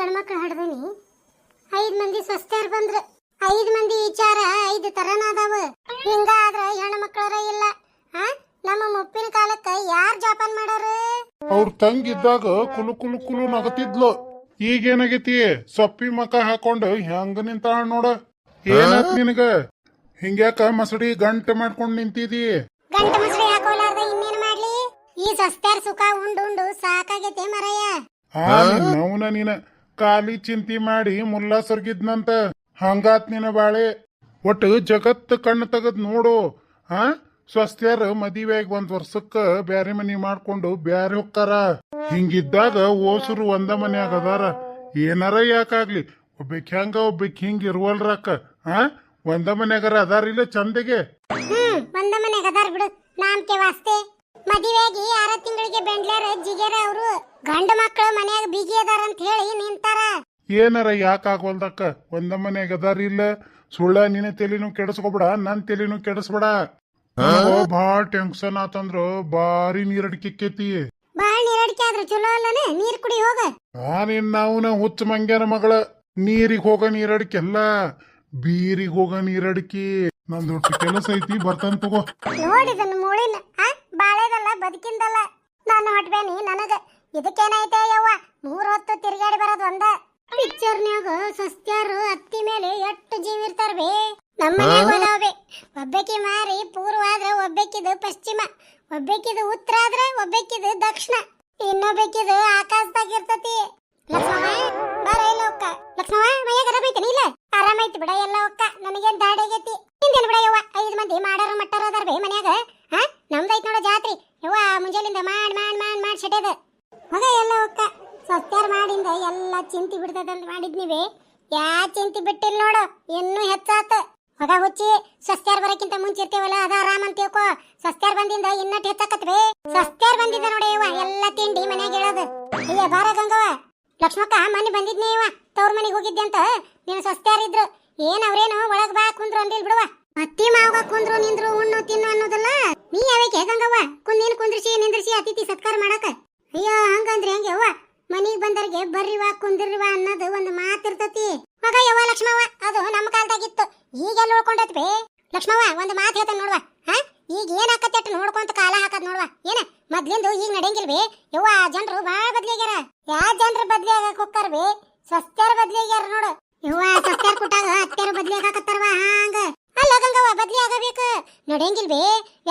ಗಂಡ್ಮಕ್ಳು ಹಡ್ದನಿ. ಐದ್ ಮಂದಿ ಸ್ವಸ್ಥರ್ ಬಂದ್ರ. ಐದ್ ಮಂದಿ ವಿಚಾರ ಐದ್ ತರನ ಹಿಂಗ ಹಿಂಗಾದ್ರ ಹೆಣ್ಣು ಮಕ್ಕಳರ ಇಲ್ಲ. ಆ? ನಮ್ಮ ಮುಪ್ಪಿನ ಕಾಲಕ್ಕ ಯಾರ್ ಜೋಪಾನ ಮಾಡಾರ? ಅವ್ರ ತಂಗಿದ್ದಾಗ ಕುಲು ಕುಲು ಕುಲು ನಗತಿದ್ಲು. ಈಗೇನಾಗೈತಿ? ಸೊಪ್ಪಿ ಮಕ ಹಾಕೊಂಡು ಹೆಂಗ ನಿಂತಾಳ ನೋಡ? ಏನಾತ್ ನಿನಗ? ಹಿಂಗ್ಯಾಕ ಮಸಡಿ ಗಂಟೆ ಮಾಡ್ಕೊಂಡ್ ನಿಂತಿದಿ? ಗಂಟ ಮಸಡಿ ಹಾಕೋಲಾರ್ದ ಇನ್ನೇನ್ ಮಾಡ್ಲಿ? ಈ ಸಸ್ತ್ಯಾರ್ ಸುಖ ಉಂಡು ಉಂಡು ಸಾಕಾಗೈತೆ ಮರಯ್ಯ. ಆ ನವನ ನೀನ. ಖಾಲಿ ಚಿಂತಿ ಮಾಡಿ ಮುಲ್ಲಾ ಸೊರ್ಗಿದ್ನಂತ. ಹಂಗಾತ್ ನಿನ ಬಾಳೆ. ಒಟ್ಟು ಜಗತ್ ಕಣ್ಣು ತೆಗದ್ ನೋಡು. ಆ? ಸ್ವಸ್ಥ್ಯಾರ ಮದಿವೆಗ್ ಒಂದ್ ವರ್ಷಕ್ಕ ಬ್ಯಾರೆ ಮನಿ ಮಾಡ್ಕೊಂಡು ಬ್ಯಾರೆ ಹೊಕ್ಕಾರ ಹಿಂಗಿದ್ದಾಗ ಓಸುರು ಒಂದ ಮನ್ಯಾಗ ಅದಾರ. ಏನಾರ ಯಾಕಾಗ್ಲಿ. ಒಬ್ಬಕ್ ಹೆಂಗ, ಒಬ್ಬಕ್ ಹಿಂಗ್ ಇರುವಲ್ರಕ್ಕ. ಆ? ಒಂದ ಮನ್ಯಾಗರ ಅದಾರಿಲ್ಲ ಚಂದಗೆ? ಹ್ಮ್, ಒಂದ ಮನ್ಯಾಗ ಅದಾರ ಬಿಡು. ನಾಮ್ಕೆ ಮದುವೆಯಾಗಿ ಆರ ತಿಂಗಳಿಗೆ ಬೆಂಡ್ಲಾರ ಜಿಗೇರ ಅವರು ಗಂಡ ಮಕ್ಕಳು ಮನ್ಯಾಗ ಬಿಗಿ ಅದಾರ ಅಂತ ಹೇಳಿ ನಿಂತಾರ. ಏನಾರ ಯಾಕಾಗೋಲ್ದಕ್ಕ ಒಂದ ಮನ್ಯಾಗ ಅದಾರಿಲ್ಲ ಸುಳ್ಳ ನಿನ್ನ ತಲೆನೂ ಕೆಡಿಸ್ಕೊಬೇಡ ನನ್ ತಲೆನೂ ಕೆಡಿಸ್ಬೇಡ. ನನಗೋ ಭಾಳ ಟೆನ್ಷನ್ ಆತಂದ್ರ ಭಾರಿ ನೀರಡ್ಕಿಕ್ಕೈತಿ ಬಾಳ ನೀರಡಿಕೆ ಆದ್ರ ಚಲೋ ಅಲ್ಲನೆ? ನೀರ್ ಕುಡಿ ಹೋಗ. ನಾನೇನ್ ನಾವುನ ಹುಚ್ಚ ಮಂಗ್ಯಾನ ಮಗಳ? ನೀರಿಗ್ ಹೋಗ ನೀರಡಿಕೆ ಅಲ್ಲ. ಬೀರಿಗ್ ಹೋಗ ನೀರಡಿಕೆ. ನಂದೊಟ್ಟು ಕೆಲಸ ಐತಿ ಬರ್ತಾನ ತಗೋ. ನೋಡಿದನ್ ಮೂಳಿನ ಆ? ಬಾಳೆದಲ್ಲ ಬದುಕಿಂದಲ್ಲ. ನಾನು ಹೊಟ್ಬೇನಿ ನನಗ. ಇದಕ್ಕೇನೈತೆ ಯವ್ವ? ಮೂರ್ ಹೊತ್ತು ತಿರ್ಗಾಡಿ ಬರೋದು ಒಂದ. ಪಿಕ್ಚರ್ನ್ಯಾಗ ಸಸ್ತ್ಯಾರು ಅತ್ತಿ ಮೇಲೆ ಎಷ್ಟು ಜೀವ ಇರ್ತಾರ ಬೇ ನಮ್ಮನ್ಯಾಗ ಅದಾವೆ ಒಬ್ಬಾಕಿ ಮಾರಿ ಪೂರ್ವ ಆದ್ರೆ ಒಬ್ಬಾಕಿದು ಪಶ್ಚಿಮ. ಒಬ್ಬಾಕಿದು ಉತ್ತರ ಆದ್ರೆ ಒಬ್ಬಾಕಿದು ದಕ್ಷಿಣ. ಇನ್ನೊಬ್ಬಾಕಿದು ಆಕಾಶದಾಗ ಇರ್ತತಿ ಲಕ್ಷ್ಮವ ಬಾರ ಇಲ್ಲ ಒಕ್ಕ ಲಕ್ಷ್ಮವ ಮೈಯಾಗ ಆರಾಮ ಐತೇನಿ ಇಲ್ಲ ಆರಾಮ ಐತಿ ಬಿಡ ಎಲ್ಲ ಒಕ್ಕ ನನಗೇನ್ ದಾಡಿ ಆಗೈತಿ ಹಿಂದೇನ್ ಬಿಡ ಯವ್ವ ಐದ್ ಮಂದಿ ಮಾಡಾರ ಮಟ್ಟಾರ ಅದಾರ ಬೇ ಮನ್ಯಾಗ ಹಾ ನಮ್ದೈತ್ ನೋಡ ಜಾತ್ರಿ ಯವ್ವ ಮುಂಜಾಲಿಂದ ಮಾಡ್ ಮಾಡ್ ಮಾಡ್ ಮಾಡ್ ಸೆಟೆದ ಮಗ ಎಲ್ಲ ಒಕ್ಕ ಸತ್ಯಾರ ಮಾಡಿಂದ ಎಲ್ಲ ಚಿಂತಿ ಬಿಡ್ತದಂತ ಮಾಡಿದ್ನಿವೆ. ಯಾ ಚಿಂತಿ ಬಿಟ್ಟಿಲ್ಲ ನೋಡು, ಇನ್ನೂ ಹೆಚ್ಚಾತ. ಹೊಗ ಹುಚ್ಚಿ ಸಸ್ತ್ಯಾರ್ ಬರಕ್ಕಿಂತ ಮುಂಚೆ ಇರ್ತೇವಲ್ಲ, ಅದ ಆರಾಮ್ ಅಂತ ತಿಳ್ಕೊ. ಸಸ್ತ್ಯಾರ್ ಬಂದಿಂದ ಇನ್ನಟ್ ಹೆಚ್ಚಾಕತ್ವೆ. ಸಸ್ತ್ಯಾರ್ ಬಂದಿದ್ದ ನೋಡಿ ಇವ, ಎಲ್ಲ ತಿಂಡಿ ಮನೆಗೆ ಹೇಳೋದು. ಅಯ್ಯ, ಬಾರ ಗಂಗವ ಲಕ್ಷ್ಮಕ್ಕ ಮನೆ ಬಂದಿದ್ನಿ ಇವ, ತವ್ರ ಮನೆಗೆ ಹೋಗಿದ್ದೆ ಅಂತ. ನೀನು ಸಸ್ತ್ಯಾರ ಇದ್ರು. ಏನ್ ಅವ್ರೇನು ಒಳಗ್ ಬಾ, ಕುಂದ್ರು ಅಂದಿಲ್ ಬಿಡುವ. ಅತ್ತಿ ಮಾವಗ ಕುಂದ್ರು, ನಿಂದ್ರು, ಉಣ್ಣು, ತಿನ್ನು ಅನ್ನೋದಲ್ಲ. ನೀ ಯಾವಕ್ಕೆ ಗಂಗವ್ವ? ಕುಂದಿನ ಕುಂದ್ರಿಸಿ, ನಿಂದ್ರಿಸಿ, ಅತಿಥಿ ಸತ್ಕಾರ ಮಾಡಕ ಅಯ್ಯೋ ಹಂಗಂದ್ರೆ ಹೆಂಗೆ ಅವ್ವ ಮನಿಗ್ ಬರ್ರಿವಾ ಕುಂದಿರ್ರಿವಾ ಅನ್ನೋದು ಒಂದು ಮಾತಿರ್ತತಿ ಮಗ ಯವ್ವ ಲಕ್ಷ್ಮವ್ವ, ಅದು ನಮ್ಮ ಕಾಲದಾಗಿತ್ತು. ಈಗೆಲ್ಲ ಉಳ್ಕೊಂಡೈತಿ ಬೇ? ಲಕ್ಷ್ಮವ್ವ, ಒಂದು ಮಾತು ಹೇಳ್ತಾನೆ ನೋಡ್ವ. ಹಾ? ಈಗ ಏನ್ ಆಕತ್ತೆ ಅಟ್ಟು ನೋಡ್ಕೊಂತ ಕಾಲ ಹಾಕದ್ ನೋಡ್ವ? ಏನ? ಮೊದ್ಲಿಂದು ಈಗ ನಡೆಯಂಗಿಲ್ವಿ ಯವ್ವ ಜನರು ಬಾಳ ಬದ್ಲಿಗ್ಯಾರ ಯಾ ಜನರು ಬದ್ಲಿ ಆಗಕ್ ಹೋಗ್ತಾರ ಬೇ? ಬದ್ಲಿ ಆಗ್ಯಾರ ನೋಡು. ಯವ್ವ ಸಸ್ತ್ಯಾರ ಕುಟ್ಟಾಗ ಹತ್ಯಾರ ಬದ್ಲಿ ಆಗಾಕತ್ತಾರವ ಹಾಂಗ? ಅಲ್ಲ ಗಂಗವ್ವ, ಬದ್ಲಿ ಆಗಬೇಕು. ನಡೆಯಂಗಿಲ್ವಿ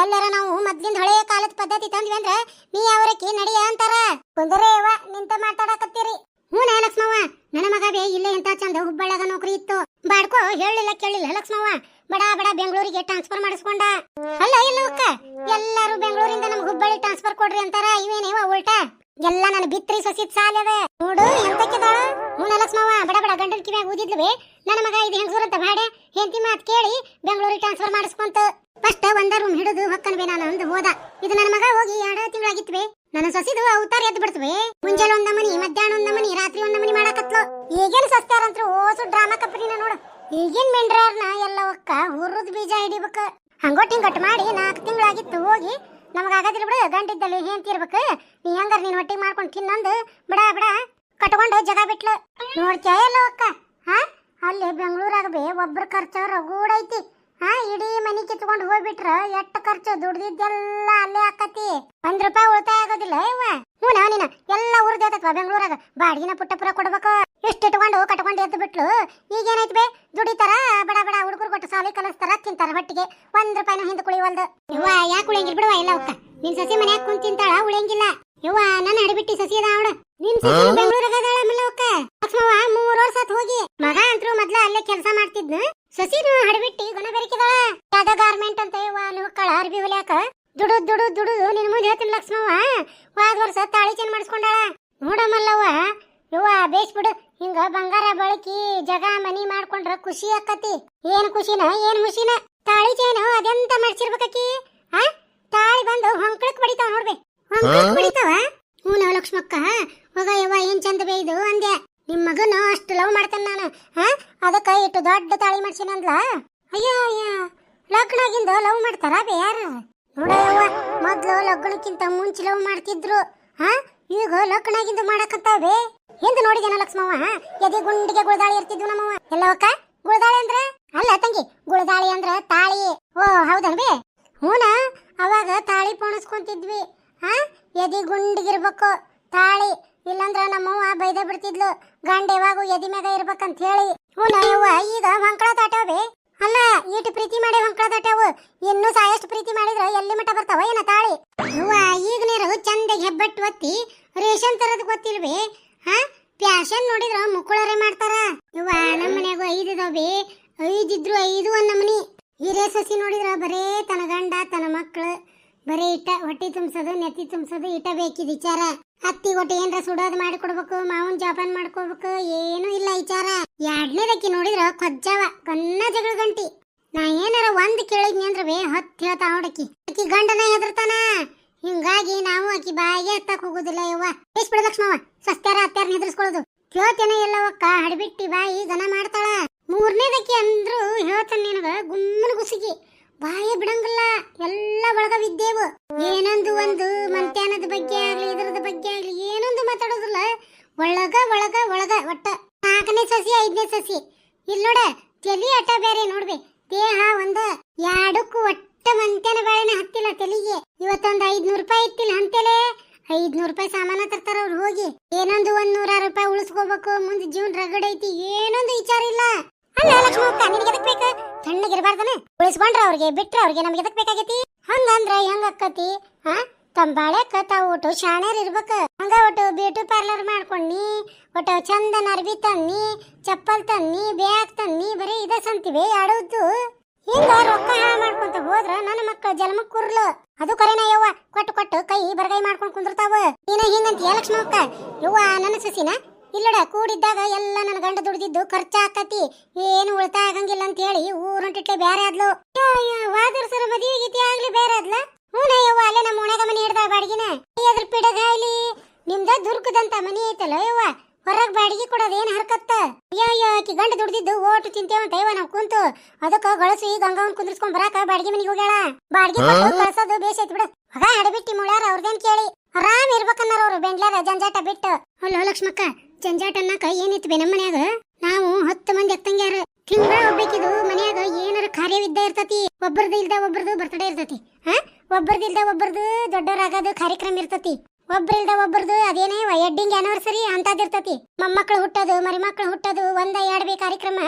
ಎಲ್ಲರ ನಾವು ಮೊದ್ಲಿಂದ ಹಳೆ ಕಾಲದ ಪದ್ಧತಿ ತಂದ್ವಿ ಅಂದ್ರ ನೀ ಅವರಕ್ಕೆ ನಡೆಯ ಅಂತಾರ. ಕುಂದರೇ ಯವ್ವ, ನಿಂತ ಮಾತಾಡಕತ್ತೀರಿ. ಹ್ಞೂ ಲಕ್ಷ್ಮವ್ವ. ನನ್ನ ಮಗವೇ ಇಲ್ಲೇ ಎಂತ ಚಂದ ಹುಬ್ಬಳ್ಳಾಗ ನೌಕರಿ ಇತ್ತು. ಬಾಡ್ಕೋ ಹೇಳಿಲ್ಲ ಕೇಳಿಲ್ಲ ಲಕ್ಷ್ಮವ್ವ. ಬಡ ಬಡ ಬೆಂಗಳೂರಿಗೆ ಟ್ರಾನ್ಸ್ಫರ್ ಮಾಡಿಸ್ಕೊಂಡ. ಅಲ್ಲ ಇಲ್ಲ ಅಕ್ಕ ಎಲ್ಲಾರು ಬೆಂಗಳೂರಿಂದ ನಮ್ಗೆ ಹುಬ್ಬಳ್ಳಿ ಟ್ರಾನ್ಸ್ಫರ್ ಕೊಡ್ರಿ ಅಂತಾರ. ಇವೇನೇವ ಉಲ್ಟಾ? ಎಲ್ಲ ನನ್ನ ಬಿತ್ರಿ ಸೊಸಿದ್ ಸಾಲದ ನೋಡು, ಎಂತಕ್ಕಿದಾಳ? ಹ್ಞೂ ಲಕ್ಷ್ಮವ ಬಡ ಬಡ ಗಂಡನ ಕಿವ್ಯಾಗ ನನ್ನ ಮಗ ಇದು ಹೆಂಗ್ ಅಂತ ಬಾಡೆ ಹೆಂಡತಿ ಮಾತು ಕೇಳಿ ಬೆಂಗಳೂರಿಗೆ ಟ್ರಾನ್ಸ್ಫರ್ ಮಾಡಿಸ್ಕೊಂತ. ಫಸ್ಟ್ ಒಂದ ರೂಮ್ ಹಿಡಿದು ಹೊಕ್ಕನ್ಬೆ ನಾನು ಅಂದು ಹೋದ. ಇದು ನನ್ನ ಮಗ ಹೋಗಿ ಎರಡು ತಿಂಗಳಾಗಿತ್ವೆ. ನನ್ನ ಸೊಸಿದು ಅವತಾರ ಎದ್ದು ಬಿಡ್ತವೆ. ಮುಂಜಾನೆ ಒಂದ ಮನಿ, ಮಧ್ಯಾಹ್ನ ಒಂದ ಮನಿ, ರಾತ್ರಿ ಒಂದ ಮನಿ ಮಾಡಕತ್ಲು. ಈಗೇನ್ ಸಸ್ತಾರಂತ್ರು ಓಸು ಡ್ರಾಮಾ ಕಂಪನಿನ ನೋಡು. ಈಗಿನ ಮೆಂಡ್ರಾರ್ನ ಎಲ್ಲ ಒಕ್ಕ ಹುರ್ರದ ಬೀಜ ಹಿಡಿಬೇಕು. ಹಂಗೊಟ್ ಹಿಂಗಟ್ ಮಾಡಿ ನಾಲ್ಕು ತಿಂಗಳಾಗಿತ್ತು ಹೋಗಿ ನಮಗ ಆಗದಿಲ್ಲ ಬಿಡು, ಗಂಡಿದ್ದಲ್ಲಿ ಹೇಂತಿರ್ಬೇಕು ನೀ ಹೆಂಗಾರ ನೀನ್ ಹೊಟ್ಟಿಗೆ ಮಾಡ್ಕೊಂಡು ತಿನ್ನಂದು, ಬಿಡ ಬಿಡ, ಕಟ್ಕೊಂಡು ಜಗ ಬಿಟ್ಲು. ನೋಡ್ತೀಯ ಎಲ್ಲ ಅಕ್ಕ? ಹಾ? ಅಲ್ಲಿ ಬೆಂಗಳೂರಾಗ ಬೇ ಒಬ್ರ ಖರ್ಚು ರಗೂಡೈತಿ. ಹಾ, ಇಡೀ ಮನಿ ಕಿತ್ಕೊಂಡು ಹೋಗ್ಬಿಟ್ರ ಎಷ್ಟ ಖರ್ಚು ದುಡ್ದಿದ್ದೆಲ್ಲ ಅಲ್ಲೇ ಆಕತಿ. ಒಂದ್ ರೂಪಾಯಿ ಉಳಿತಾಯ ಆಗೋದಿಲ್ಲ ಇವ ಹ್ಞೂ ನೀನ? ಎಲ್ಲ ಉರ್ದೇತತ್ವ ಬೆಂಗಳೂರಾಗ? ಬಾಡಿಗೆನ ಪುಟ್ಟಪುರ ಕೊಡ್ಬೇಕು. ಎಷ್ಟು ಇಟ್ಕೊಂಡು ಕಟ್ಕೊಂಡು ಎದ್ದು ಬಿಟ್ಲು? ಈಗೇನಾಯ್ತು ಬೇ? ದುಡಿತಾರ ಬಡ ಬಡ ಹುಡುಗರು ಕೊಟ್ಟು ಸಾಲಿ ಕಲಿಸ್ತಾರ ತಿಂತಾರ ಹೊಟ್ಟಿಗೆ. ಒಂದ್ ರೂಪಾಯಿನ ಹಿಂದೆ ಕುಳಿವಲ್ದು ಇವ ಯಾಕೆ ಉಳಿಯಂಗಿಲ್ಲ ಬಿಡುವ ಎಲ್ಲ ಅವಕ್ಕ? ನಿನ್ ಸಸಿ ಮನ್ಯಾಗ ಕುಂತ ತಿಂತಾಳ ಉಳಿಯಂಗಿಲ್ಲ. ಇವ ನನ್ನ ಅಡಿಬಿಟ್ಟಿ ಸಸಿ ಅದ ಅವಳು. ನಿನ್ ಸಸಿ ಬೆಂಗಳೂರಿಗೆ ಅದಾಳ ಮಲ್ಲವಕ್ಕ ಲಕ್ಷ್ಮವ್ವ ಮೂರ್ ವರ್ಷ ಹೋಗಿ. ಮಗ ಅಂತರೂ ಮೊದ್ಲ ಅಲ್ಲೇ ಕೆಲಸ ಮಾಡ್ತಿದ್ನ. ಸಸಿನು ಹಡಿಬಿಟ್ಟಿ ಗುಣ ಬೆರಕಿದಾಳ ಯಾವ್ದೋ ಗಾರ್ಮೆಂಟ್ ಅಂತ ಇವ ಅಲ್ಲಿ ಹೊಕ್ಕಳ ಅರ್ಬಿ ಹೊಲಿಯಾಕ. ದುಡುದ್ ದುಡುದ್ ದುಡುದು. ನಿನ್ ಮುಂದೆ ಹೇಳ್ತೀನಿ ಲಕ್ಷ್ಮವ್ವ. ಹೋದ ವರ್ಷ ತಾಳಿ ಚೆನ್ನ ಮಾಡಿಸ್ಕೊಂಡಾಳ. ನೋಡಮಲ್ಲವ್ವ ಯವ್ವ ಬೇಸ್ ಬಿಡು ಹಿಂಗ ಬಂಗಾರ ಬಳಕಿ ಜಗ ಮನಿ ಮಾಡ್ಕೊಂಡ್ರ ಖುಷಿ ಆಕತಿ. ಏನ್ ಖುಷಿನ ಏನ್ ಖುಷಿನ ತಾಳಿ ಚೈನ್ ಅದೆಂತ ಮಾಡ್ಸಿರ್ಬೇಕಿ ಆ? ತಾಳಿ ಬಂದು ಹೊಂಕ್ಳಕ್ ಬಡಿತಾವ ನೋಡ್ಬೇ. ಹೊಂಕ್ಳಕ್ ಬಡಿತಾವ? ಹ್ಞೂ ಲಕ್ಷ್ಮಕ್ಕ. ಹೋಗ ಯವ್ವ ಏನ್ ಚಂದ ಬೇಯ್ದು ಇದು ಅಂದೆ ನಿಮ್ ಮಗನ ಅಷ್ಟು ಲವ್ ಮಾಡ್ತಾನ ನಾನು. ಹಾ ಅದಕ್ಕ ಇಟ್ಟು ದೊಡ್ಡ ತಾಳಿ ಮಾಡ್ಸಿನಂದ್ಲ? ಅಯ್ಯೋ ಅಯ್ಯೋ. ಲಗ್ನಾಗಿಂದ ಲವ್ ಮಾಡ್ತಾರ ಬೇ ಯಾರು? ನೋಡವ್ವ ಮೊದ್ಲು ಲಗ್ನಕ್ಕಿಂತ ಮುಂಚೆ ಲವ್ ಮಾಡ್ತಿದ್ರು. ಹಾ ಈಗ ಲಗ್ನಾಗಿಂದ ಮಾಡಕತ್ತಾವೆ ಹಿಂದೆ ನೋಡಿದೇನ ಲಕ್ಷ್ಮವ್ವ? ಎದೆ ಗುಂಡಿಗೆ ಗುಳದಾಳಿ ಇರ್ತಿದ್ವು ನಮ್ಮವ್ವ. ಎಲ್ಲ ಅಕ್ಕ ಗುಳದಾಳಿ ಅಂದ್ರ? ಅಲ್ಲ ತಂಗಿ, ಗುಳದಾಳಿ ಅಂದ್ರ ತಾಳಿ. ಓ ಹೌದನ್ ಬಿ ಹೂನ? ಅವಾಗ ತಾಳಿ ಪೋಣಿಸ್ಕೊಂತಿದ್ವಿ. ಹಾ ಎದಿ ಗುಂಡಿಗಿರ್ಬೇಕು, ತಾಳಿ. ಇಲ್ಲಂದ್ರ ನಮ್ಮವ್ವ ಬೈದ ಬಿಡ್ತಿದ್ಲು. ಗಂಡ ಯಾವಾಗೂ ಎದಿ ಮ್ಯಾಗ ಇರ್ಬೇಕಂತ ಹೇಳಿ. ಹೂನ ಯವ್ವ, ಈಗ ಮಂಕಳ ದಾಟವೆ ಅಲ್ಲ ಈಟ್ ಪ್ರೀತಿ ಮಾಡಿ ಹೊಂಕಳ ದಾಟ್ಯಾವು ಇನ್ನು ಸಾಯಷ್ಟು ಪ್ರೀತಿ ಮಾಡಿದ್ರ ಎಲ್ಲಿ ಮಠ ಬರ್ತಾವ ಏನ ತಾಳಿ ಯವ್ವ ಈಗ ನೀರು ಚಂದಗೆ ಹೆಬ್ಬಟ್ಟು ಒತ್ತಿ ರೇಷನ್ ತರದ್ ಗೊತ್ತಿಲ್ವೇ ಹಾ ಪ್ಯಾಶನ್ ನೋಡಿದ್ರ ಮುಕ್ಕುಳರೆ ಮಾಡ್ತಾರ ಯವ್ವ ನಮ್ಮ ಮನ್ಯಾಗ ಐದು ಇದಾವೆ ಐದಿದ್ರು ಐದು ಒಂದ್ ನಮನಿ ಹಿರೇ ಸಸಿ ನೋಡಿದ್ರ ಬರೇ ತನ್ನ ಮಕ್ಳು ಬರೀ ಇಟ್ಟ ಹೊಟ್ಟಿ ತುಂಬಿಸೋದು, ನೆತ್ತಿ ತುಂಬಿಸೋದು ಇಟ ಬೇಕಿದ್ ವಿಚಾರ. ಅತ್ತಿ ಒಟ್ಟು ಏನ್ರ ಸುಡೋದು ಮಾಡಿ ಕೊಡಬೇಕು ಮಾವನ್ ಜೋಪಾನ ಮಾಡ್ಕೋಬೇಕು ಏನೂ ಇಲ್ಲ ವಿಚಾರ. ಎರಡನೇದಕ್ಕೆ ನೋಡಿದ್ರ ಕೊಜ್ಜಾವ ಕನ್ನ ಜಗಳ ಗಂಟಿ. ನಾ ಏನಾರ ಒಂದ್ ಕೇಳಿದ್ನಿ ಅಂದ್ರ ಬೇ ಹತ್ ಹೇಳ್ತಾ ಹುಡುಕಿ ಅಕ್ಕಿ. ಗಂಡನ ಹೆದರ್ತಾನ? ಹಿಂಗಾಗಿ ನಾವು ಅಕ್ಕಿ ಬಾಯಿಗೆ ಹತ್ತಕ್ ಹೋಗುದಿಲ್ಲ ಯವ್ವ. ಎಷ್ಟ್ ಬಿಡ ಲಕ್ಷ್ಮವ ಹತ್ತಾರ ಹೆದರ್ಸ್ಕೊಳ್ಳೋದು. ಕೇಳ್ತೇನೆ ಎಲ್ಲವಕ್ಕ, ಹಡ್ಬಿಟ್ಟಿ ಬಾಯಿ ದನ ಮಾಡ್ತಾಳ. ಮೂರನೇದಕ್ಕೆ ಅಂದ್ರು ಹೇಳ್ತಾನೆ ನಿನಗ, ಗುಮ್ಮನ ಗುಸಿಗಿ ಬಾಯಿ ಬಿಡಂಗಿಲ್ಲ, ಎಲ್ಲ ಒಳಗವಿದ್ದೇವು. ಏನೊಂದು ಒಂದು ಮಂತ್ಯಾನದ ಬಗ್ಗೆ ಆಗ್ಲಿ, ಇದರದ ಬಗ್ಗೆ ಆಗ್ಲಿ, ಏನೊಂದು ಮಾತಾಡೋದಿಲ್ಲ. ಒಳಗ ಒಳಗ ಒಳಗ, ಒಟ್ಟ. ನಾಲ್ಕನೇ ಸಸಿ, ಐದನೇ ಸಸಿ. ಇಲ್ಲಿ ನೋಡ, ತಲಿ ಅಟ ಬೇರೆ ನೋಡ್ಬಿ. ದೇಹ ಒಂದ ಎರಡಕ್ಕೂ ಒಟ್ಟ ಮಂತ್ಯಾನ ಬಾಳೆನ ಹತ್ತಿಲ್ಲ ತಲಿಗೆ. ಇವತ್ತೊಂದು ಐದ್ನೂರು ರೂಪಾಯಿ ಇತ್ತಿಲ್ಲ ಅಂತೇಲೆ ಐದ್ನೂರು ರೂಪಾಯಿ ಸಾಮಾನ ತರ್ತಾರ ಅವ್ರು ಹೋಗಿ. ಏನೊಂದು ಒಂದ್ ನೂರಾರು ರೂಪಾಯಿ ಉಳಿಸ್ಕೋಬೇಕು, ಮುಂದೆ ಜೀವನ ರಗಡ್ ಐತಿ, ಏನೊಂದು ವಿಚಾರ ಇಲ್ಲ. ಅಲ್ಲ ಲಕ್ಷ್ಮಕ್ಕ ನಿನಗೆ ಬೇಕು? ಅವ್ರಿಗೆ, ಬಿಟ್ರ ಅವ್ರಿಗೆ ನಮ್ಗೆ ಎದಕ್ ಬೇಕಾಗೈತಿ? ಹಂಗಂದ್ರ ಹೆಂಗ ಅಕ್ಕತಿ? ಹಾ ತಂಬಾಳೆಕ ತಾವು ಒಟ್ಟು ಶಾಣ್ಯರ್ ಇರ್ಬೇಕು. ಹಂಗ ಒಟ್ಟು ಬ್ಯೂಟಿ ಪಾರ್ಲರ್ ಮಾಡ್ಕೊಂಡಿ ಒಟ್ಟು ಚಂದನ ಅರ್ಬಿ ತನ್ನಿ, ಚಪ್ಪಲ್ ತನ್ನಿ, ಬ್ಯಾಗ್ ತನ್ನಿ, ಬರೀ ಇದ ಸಂತಿವೆ, ಆಡೋದು. ಹಿಂಗ ರೊಕ್ಕ ಹಾಳು ಮಾಡ್ಕೊಂತ ಹೋದ್ರ ನನ್ನ ಮಕ್ಕಳ ಜನ್ಮ ಕುರ್ಲು. ಅದು ಕರೆನ ಯವ್ವ, ಕೊಟ್ಟು ಕೊಟ್ಟು ಕೈ ಬರಗೈ ಮಾಡ್ಕೊಂಡ್ ಕುಂದಿರ್ತಾವ. ನೀನ ಹಿಂಗಂತೀಯ ಲಕ್ಷ್ಮಕ್ಕ ಯವ್ವ, ನನ್ನ ಸಸಿನ? ಇಲ್ಲಡ ಕೂಡಿದ್ದಾಗ ಎಲ್ಲ ನನ್ನ ಗಂಡ ದುಡ್ದಿದ್ದು ಖರ್ಚಾಕತಿ. ಏನು ಉಳಿತಾಯ ಆಗಂಗಿಲ್ಲ ಅಂತ ಹೇಳಿ ಊರಂಟಿಟ್ಲೆ ಬೇರೆ ಆದ್ಲು. ವಾದರ್ ಸರ ಮದುವೆ ಗೀತಿ ಆಗ್ಲಿ ಬೇರೆ ಆದ್ಲ. ಹ್ಞೂ ಯವ್ವ ಅಲ್ಲೇ ನಮ್ಮ ಒಣಗ ಮನೆ ಹಿಡ್ದ ಬಾಡಿಗೆನ. ಅದ್ರ ಪಿಡಗಾಯ್ಲಿ ನಿಮ್ದ ದುರ್ಗದಂತ ಮನಿ ಐತಲ್ಲ ಯವ್ವ. ಹೊರಗ್ ಬಾಡಿಗೆ ಕೊಡೋದ್ ಏನ್ ಹರ್ಕತ್ತ? ಅಯ್ಯೋ ಆಕಿ ಗಂಡ ದುಡ್ದಿದ್ದು ಓಟು ತಿಂತೇವಂತ ಯವ್ವ ನಾವು ಕುಂತು. ಅದಕ್ಕ ಗಳಸಿ ಗಂಗಾವನ್ ಕುಂದ್ರಿಸ್ಕೊಂಡ್ ಬರಾಕ ಬಾಡಿಗೆ ಮನಿಗೆ ಹೋಗ್ಯಾಳ. ಬಾಡಿಗೆ ಕಳ್ಸೋದು ಬೇಸ್ ಐತಿ ಬಿಡು. ಮಗ ಹಡಬಿಟ್ಟಿ ಮುಳ್ಯಾರ ಅವ್ರದೇನ್ ಕೇಳಿ. ಆರಾಮ್ ಇರ್ಬೇಕನ್ನಾರ ಅವ್ರು ಬೆಂಗ್ಳಾರ ಜಂಜಾಟ ಬಿಟ್ಟು. ಅಲ್ಲೋ ಲಕ್ಷ್ಮಕ್ಕ ಜಂಜಾಟ ಕೈ ಏನಿತ್ತು ನಮ್ ನಮ್ಮ ಮನ್ಯಾಗ? ನಾವು ಹತ್ತು ಮಂದಿ ಅತ್ತಂಗ್ಯಾರ ತಿಂಗಳ ಒಬ್ಬೇಕಿದು ಮನ್ಯಾಗ ಏನಾರ ಕಾರ್ಯವಿದ್ದ ಇರ್ತತಿ ಒಬ್ಬರದು ಇಲ್ದ ಒಬ್ಬರದು ಬರ್ತಡೇ ಇರ್ತತಿ. ಹಾ? ಒಬ್ಬರದು ಇಲ್ದ ಒಬ್ಬರದು ದೊಡ್ಡವರಾಗದು ಕಾರ್ಯಕ್ರಮ ಇರ್ತತಿ. ಒಬ್ರಿಲ್ದ ಒಬ್ಬರದು ಅದೇನೇ ವೆಡ್ಡಿಂಗ್ ಆನಿವರ್ಸರಿ ಅಂತದಿರ್ತತಿ ಮೊಮ್ಮಕ್ಳು ಹುಟ್ಟೋದು, ಮರಿಮಕ್ಳು ಹುಟ್ಟೋದು, ಒಂದ ಎರಡ್ ಬಿ ಕಾರ್ಯಕ್ರಮ.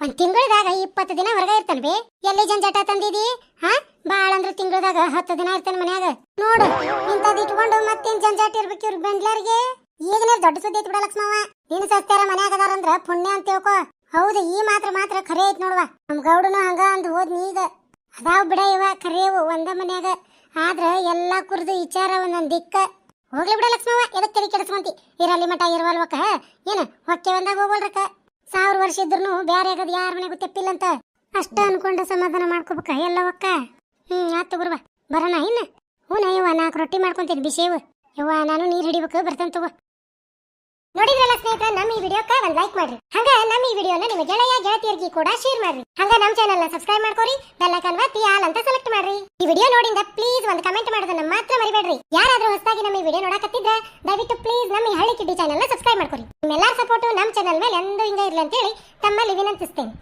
ಒಂದ್ ತಿಂಗಳದಾಗ ಇಪ್ಪತ್ತು ದಿನ ಹೊರಗ ಇರ್ತಾನ ಎಲ್ಲಿ ಜಂಜಾಟ ತಂದಿದಿ? ಹಾ? ಬಾಳ ಅಂದ್ರ ತಿಂಗಳದಾಗ ಹತ್ತು ದಿನ ಇರ್ತಾನ ಮನ್ಯಾಗ. ನೋಡು, ಇಂಥದ್ ಇಟ್ಕೊಂಡು ಮತ್ತೇನ್ ಜಂಜಾಟ ಇರ್ಬೇಕು ಇವ್ರ ಬೆಂಡ್ಲಾರ್ಗೆ ಈಗನೇ ದೊಡ್ಡ ಸುದ್ದಿ ಐತಿ ಬಿಡ ಲಕ್ಷ್ಮವ್ವ. ನೀನು ಸಸ್ತಾರ ಮನ್ಯಾಗ ಅದಾರಂದ್ರ ಪುಣ್ಯ ಅಂತ ತಿಳ್ಕೊ. ಹೌದು, ಈ ಮಾತ್ರ ಮಾತ್ರ ಖರೆ ಐತಿ ನೋಡುವ. ನಮ್ ಗೌಡನು ಹಂಗ ಅಂದ್ ಹೋದ್ ನೀಗ ಅದಾವ್ ಬಿಡ ಇವ ಖರೇವು ಒಂದ ಮನ್ಯಾಗ. ಆದ್ರ ಎಲ್ಲಾ ಕುರ್ದು ವಿಚಾರ ಒಂದೊಂದ್ ದಿಕ್ಕ. ಹೋಗ್ಲಿ ಬಿಡ ಲಕ್ಷ್ಮವ್ವ, ಎದಕ್ ತಲೆ ಕೆಡಿಸ್ಕೊಂತಿ? ಇರಲ್ಲಿ ಮಠ ಇರುವಲ್ವಕ? ಏನ, ಹೊಕ್ಕೆ ಬಂದಾಗ ಹೋಗ್ಬಲ್ರಕ ಸಾವಿರ ವರ್ಷ ಇದ್ರು ಬ್ಯಾರೆ ಆಗದ್ ಯಾರ ಮನೆಗೂ ತೆಪ್ಪಿಲ್ಲಂತ. ಅಷ್ಟ ಅನ್ಕೊಂಡ ಸಮಾಧಾನ ಮಾಡ್ಕೋಬೇಕ ಎಲ್ಲವಕ್ಕ ಹ್ಮ್, ಆತು ಬರುವ ಬರೋಣ ಇನ್ನ? ಹ್ಞೂ ಇವ ನಾಲ್ಕು ರೊಟ್ಟಿ ಮಾಡ್ಕೊಂತೀನಿ ಬಿಸೇವು ಯವ್ವ, ನಾನು ನೀರು ಹಿಡಿಬೇಕು ಬರ್ತಂತ ತಗೋ. ನೋಡಿದ್ರಲ್ಲ ಸ್ನೇಹಿತರೆ, ನಮ್ಮ ಈ ವಿಡಿಯೋಕ್ಕೆ ಒಂದು ಲೈಕ್ ಮಾಡ್ರಿ. ಹಂಗ ನಮ್ಮ ಈ ವಿಡಿಯೋನ ನಿಮ್ಮ ಗೆಳೆಯ, ಗೆಳತಿಯರಿಗೆ ಕೂಡ ಶೇರ್ ಮಾಡ್ರಿ. ಹಂಗ ನಮ್ಮ ನ ಸಬ್ಸ್ಕ್ರೈಬ್ ಮಾಡ್ಕೊರಿ ಬೆಲ್ ಐಕಾನ್ ಒತ್ತಿ ಆಲ್ ಅಂತ ಸೆಲೆಕ್ಟ್ ಮಾಡ್ರಿ. ಈ ವಿಡಿಯೋ ನೋಡಿಂದ ಪ್ಲೀಸ್ ಒಂದು ಕಮೆಂಟ್ ಮಾಡೋದನ್ನ ಮಾತ್ರ ಮರಿಬೇಡ್ರಿ. ಯಾರಾದ್ರೂ ಹೊಸದಾಗಿ ನಮ್ಮ ಈ ವಿಡಿಯೋ ನೋಡಕತ್ತಿದ್ರೆ, ದಯವಿಟ್ಟು ಪ್ಲೀಸ್ ನಮ್ಮ ಈ ಹಳ್ಳಿ ಕಿಡ್ಡಿ ಚಾನೆಲ್ನ ಸಬ್ಸ್ಕ್ರೈಬ್ ಮಾಡ್ಕೊರಿ. ನಿಮ್ಮೆಲ್ಲರ ಸಪೋರ್ಟ್ ನಮ್ಮ ಚಾನೆಲ್ ಮೇಲೆ ಎಂದೂ ಹಿಂಗ ಇರ್ಲಿ ಅಂತೇಳಿ ತಮ್ಮಲ್ಲಿ ವಿನಂತಿಸ್ತೇನೆ.